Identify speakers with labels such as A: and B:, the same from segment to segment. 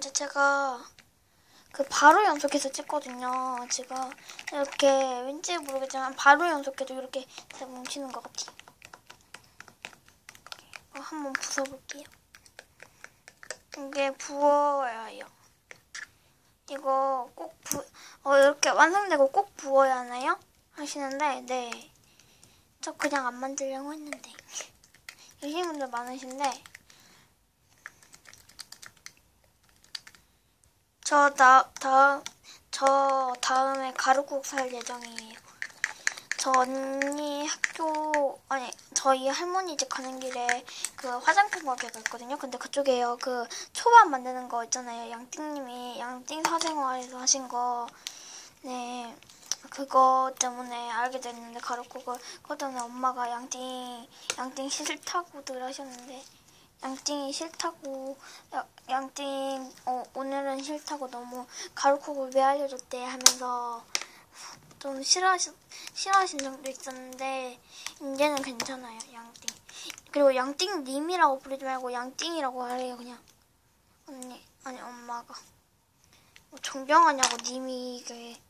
A: 이제 제가 그 바로 연속해서 찍거든요. 제가 이렇게 왠지 모르겠지만 바로 연속해도 이렇게 잘 뭉치는 것 같아요. 어, 한번 부숴볼게요. 이게 부어야 해요. 이거 꼭 부, 어, 이렇게 완성되고 꼭 부어야 하나요? 하시는데, 네. 저 그냥 안 만들려고 했는데. 이신 분들 많으신데, 저 다, 다음, 저 다음에 가루국 살 예정이에요. 저 언니 학교, 아니, 저희 할머니 집 가는 길에 그 화장품 가게가 있거든요. 근데 그쪽에요. 그 초밥 만드는 거 있잖아요. 양띵님이 양띵 사생활에서 하신 거. 네. 그거 때문에 알게 됐는데 가루국을 그것 때문에 엄마가 양띵 양띵 싫다고들 하셨는데 양띵이 싫다고 야- 양띵 어, 오늘은 싫다고 너무 가루국을 왜 알려줬대 하면서 좀 싫어하시, 싫어하신 적도 있었는데 이제는 괜찮아요 양띵. 그리고 양띵님이라고 부르지 말고 양띵이라고 하래요 그냥. 언니 아니 엄마가. 뭐 존경하냐고 님이 이게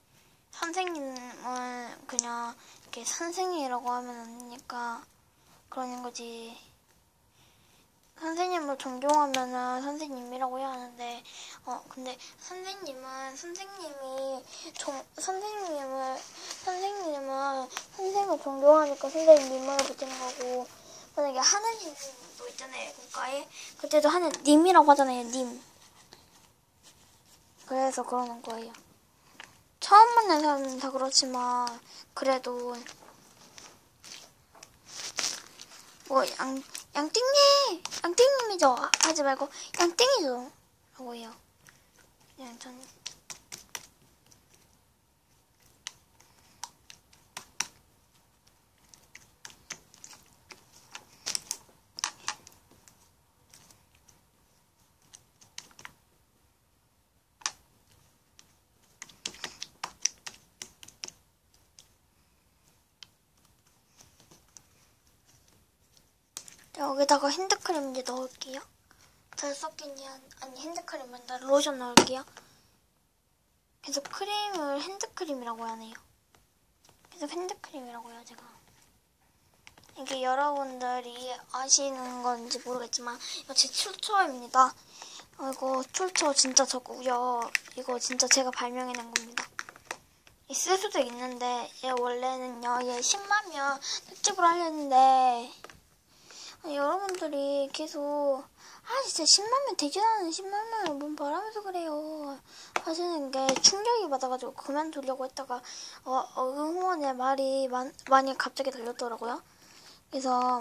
A: 선생님은 그냥 이렇게 선생님이라고 하면 안 되니까 그러는 거지 선생님을 존경하면은 선생님이라고 해야 하는데 어 근데 선생님은 선생님이 종 선생님을 선생님은 선생을 존경하니까 선생님을 붙이는 거고 만약에 하느님도 있잖아요 국가에 그때도 하는 님이라고 하잖아요 님 그래서 그러는 거예요 처음 만난 사람은 다 그렇지만 그래도 뭐 양, 양띵님! 양띵님이죠? 아, 하지 말고 양띵이죠? 라고 해요. 그냥 전 여기다가 핸드크림 이제 넣을게요. 잘 섞이니 한- 아니 핸드크림 아니라 로션 넣을게요. 계속 크림을 핸드크림이라고 하네요. 계속 핸드크림이라고 해요 제가. 이게 여러분들이 아시는 건지 모르겠지만 이거 제 출처입니다. 어, 이거 출처 진짜 저고요. 이거 진짜 제가 발명해낸 겁니다. 있을 수도 있는데 얘 원래는요 얘 10만 명 특집으로 하려는데 아, 여러분들이 계속 아 진짜 10만 명 되지도 않은 10만 명을 뭔 바라면서 그래요. 하시는 게 충격이 받아가지고 그만두려고 했다가 어, 어, 응원의 말이 많, 많이 갑자기 달렸더라고요. 그래서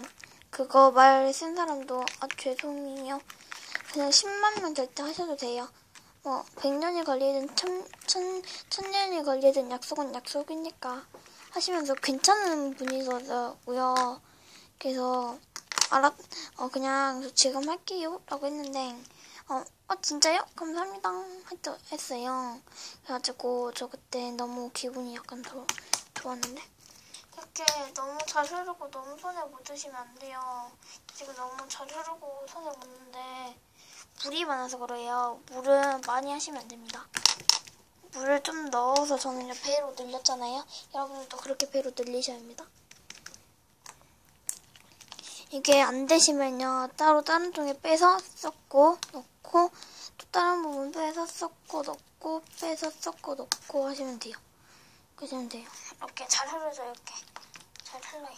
A: 그거 말 쓴 사람도 아 죄송해요. 그냥 10만 명 될 때 하셔도 돼요. 뭐 100년이 걸리든 천, 천, 천년이 걸리든 약속은 약속이니까 하시면서 괜찮은 분이더라고요. 그래서 알았, 어, 그냥 저 지금 할게요. 라고 했는데, 어, 어, 진짜요? 감사합니다. 했, 했어요. 그래가지고, 저 그때 너무 기분이 약간 더 좋았는데. 이렇게 너무 잘 흐르고 너무 손에 묻으시면 안 돼요. 지금 너무 잘 흐르고 손에 묻는데, 물이 많아서 그래요. 물은 많이 하시면 안 됩니다. 물을 좀 넣어서 저는 배로 늘렸잖아요. 여러분들도 그렇게 배로 늘리셔야 합니다. 이게 안 되시면요 따로 다른 종에 빼서 섞고 넣고 또 다른 부분 빼서 섞고 넣고 빼서 섞고 넣고 하시면 돼요. 그러시면 돼요. 이렇게 잘 흐르죠 이렇게. 잘 흘러요.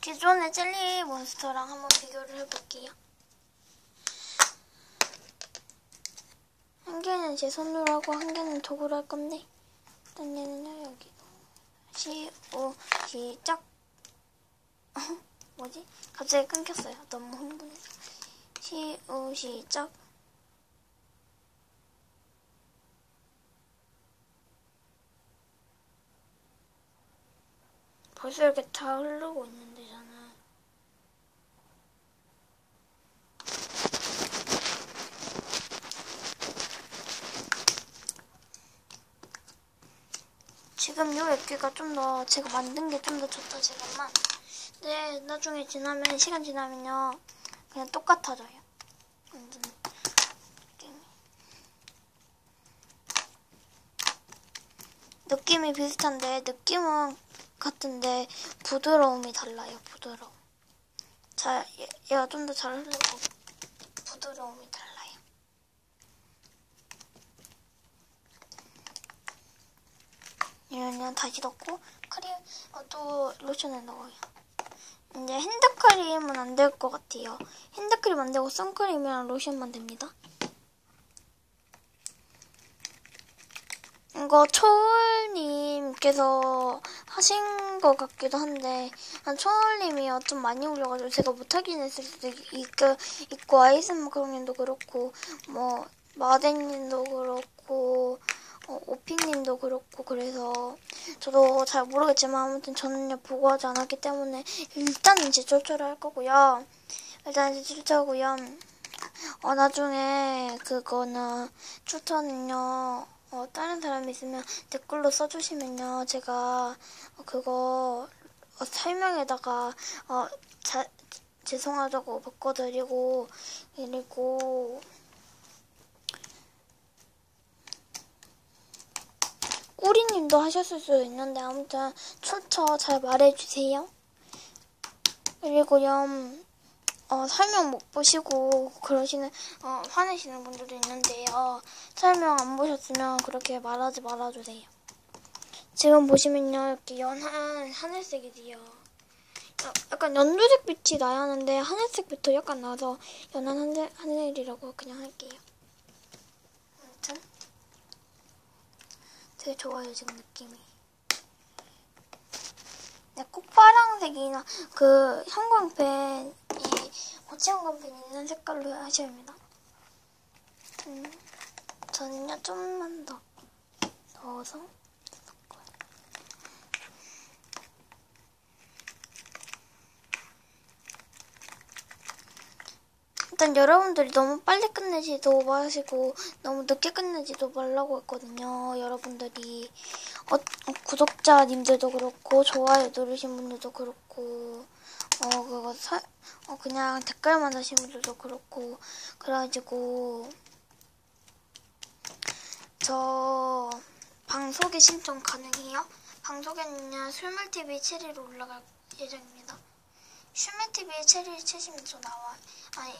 A: 기존의 젤리 몬스터랑 한번 비교를 해볼게요. 한 개는 제 손으로 하고 한 개는 도구로 할 건데 일단 얘는요 여기 시, 오, 시작. 뭐지? 갑자기 끊겼어요. 너무 흥분해서. 시, 오, 시작. 벌써 이렇게 다 흐르고 있는데, 저는. 지금 요 액기가 좀 더 제가 만든 게 좀 더 좋다 지금만 근데 나중에 지나면 시간 지나면요 그냥 똑같아져요 완전 느낌이. 느낌이 비슷한데 느낌은 같은데 부드러움이 달라요. 부드러움. 자, 얘- 얘가 좀 더 잘 흘리고 부드러움이 달라요. 이러면 다시 넣고 크림 어, 또 로션을 넣어요. 이제 핸드크림은 안 될 것 같아요. 핸드크림 안 되고 선크림이랑 로션만 됩니다. 이거 초울님께서 하신 것 같기도 한데 한 초울님이요 좀 많이 올려가지고 제가 못하긴 했을 수도 있고, 있고 아이스마크님도 그렇고 뭐 마댕님도 그렇고 어, 오피님도 그렇고 그래서 저도 잘 모르겠지만 아무튼 저는요 보고 하지 않았기 때문에 일단 이제 쫄쫄 할 거고요. 일단 이제 쫄쫄하고요. 어 나중에 그거는 추천은요. 어, 다른 사람 있으면 댓글로 써주시면요. 제가 어, 그거 어, 설명에다가 어, 자, 죄송하다고 바꿔드리고 그리고 꾸리님도 하셨을 수도 있는데 아무튼 출처 잘 말해주세요. 그리고요. 어, 설명 못 보시고 그러시는 어, 화내시는 분들도 있는데요. 설명 안 보셨으면 그렇게 말하지 말아주세요. 지금 보시면요 이렇게 연한 하늘색이 돼요. 야- 약간 연두색 빛이 나야 하는데 하늘색 빛도 약간 나서 연한 하늘, 하늘이라고 그냥 할게요. 아무튼 되게 좋아요 지금 느낌이. 네, 꼭 파랑색이나 그 형광펜 이 고체 형광펜 있는 색깔로 하셔야 합니다. 음, 저는요 좀만 더 넣어서 섞어요. 일단 여러분들이 너무 빨리 끝내지도 마시고 너무 늦게 끝내지도 말라고 했거든요. 여러분들이 어, 어, 구독자님들도 그렇고 좋아요 누르신 분들도 그렇고 어 그거 사, 어 그냥 댓글만 다신 분들도 그렇고 그래가지고 저 방송에 신청 가능해요? 방송에는요 술물TV 체리로 올라갈 예정입니다. 슈멜TV에 체리 치시면 저 나와 아니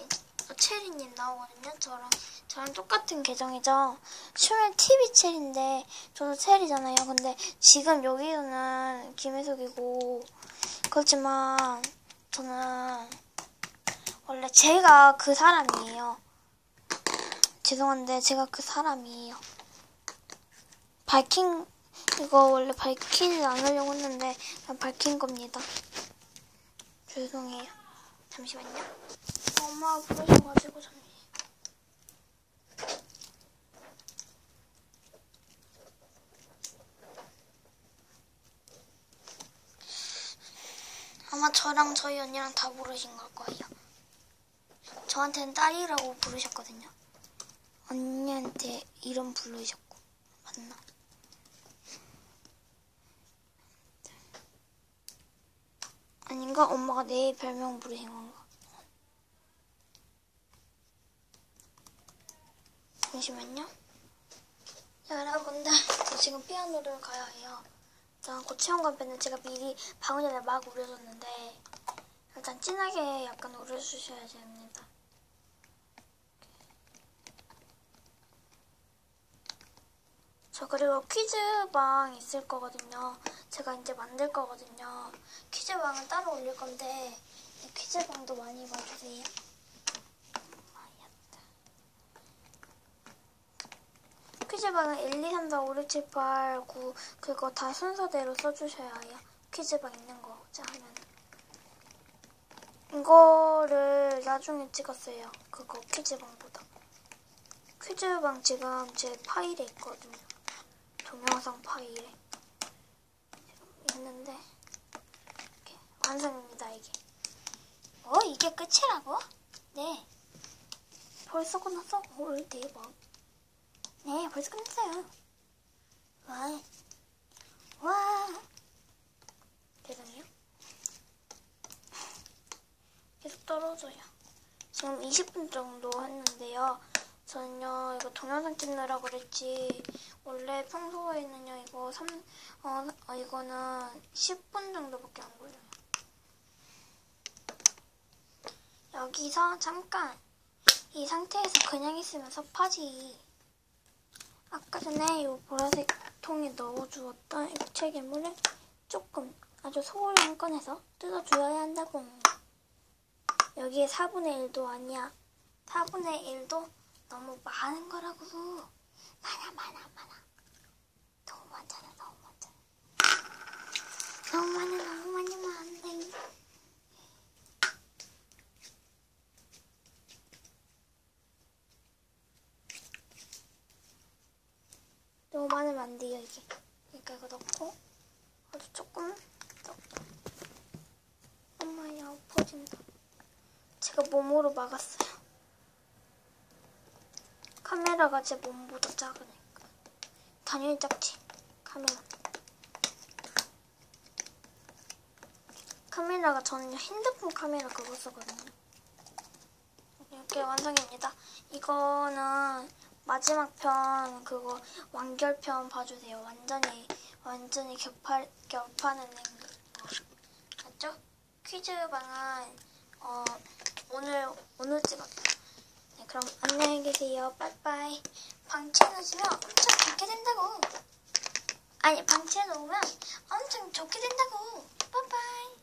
A: 체리님 나오거든요. 저랑 저랑 똑같은 계정이죠. 슈멜 TV 체리인데 저도 체리잖아요. 근데 지금 여기서는 김혜숙이고 그렇지만 저는 원래 제가 그 사람이에요. 죄송한데 제가 그 사람이에요. 밝힌 이거 원래 밝히지 않으려고 했는데 그냥 밝힌 겁니다. 죄송해요. 잠시만요. 엄마가 부르셔가지고 잠시. 아마 저랑 저희 언니랑 다 부르신 걸 거예요. 저한테는 딸이라고 부르셨거든요. 언니한테 이름 부르셨고 맞나? 아닌가? 엄마가 내 별명 부르신 건가? 잠시만요. 여러분들, 저 지금 피아노를 가야 해요. 일단 고치형건배는 제가 미리 방금 전에 막 우려줬는데 일단 진하게 약간 우려주셔야 됩니다. 저 그리고 퀴즈방 있을 거거든요. 제가 이제 만들 거거든요. 퀴즈방은 따로 올릴 건데 퀴즈방도 많이 봐주세요. 퀴즈 방은 1, 2, 3, 4, 5, 6, 7, 8, 9 그거 다 순서대로 써주셔야 해요. 퀴즈 방 있는 거 자, 하면 이거를 나중에 찍었어요. 그거 퀴즈방보다. 퀴즈방 지금 제 파일에 있거든요. 동영상 파일에 있는데 이렇게 완성입니다 이게. 어 이게 끝이라고? 네. 벌써 끝났어? 헐 대박. 네 벌써 끝났어요. 와. 와. 죄송해요. 계속 떨어져요. 지금 20분 정도 했는데요. 저는요, 이거 동영상 찍느라고 그랬지. 원래 평소에는요, 이거 3, 어, 어, 이거는 10분 정도밖에 안 걸려요. 여기서 잠깐 이 상태에서 그냥 있으면 섭하지. 아까 전에 이 보라색 통에 넣어주었던 액체 괴물을 조금 아주 소홀히 꺼내서 뜯어줘야 한다고. 여기에 4분의 1도 아니야. 4분의 1도 너무 많은 거라고. 많아, 많아, 많아. 너무 많잖아, 너무 많잖아. 너무 많아, 너무 많으면 안 돼. 너무 많으면 안 돼요, 이게. 그러니까 이거 넣고, 아주 조금 넣고. 엄마야, 엎어진다. 제가 몸으로 막았어요. 카메라가 제 몸보다 작으니까. 당연히 작지. 카메라. 카메라가 저는 핸드폰 카메라 그거 쓰거든요. 이렇게 완성입니다. 이거는 마지막 편 그거 완결편 봐주세요. 완전히 완전히 겹할 겹하는 거 맞죠? 퀴즈 방은 어 오늘 오늘 찍었다. 네, 그럼 안녕히 계세요. 빠이빠이. 방치해 놓으시면 엄청 좋게 된다고. 아니 방치해 놓으면 엄청 좋게 된다고. 빠이빠이.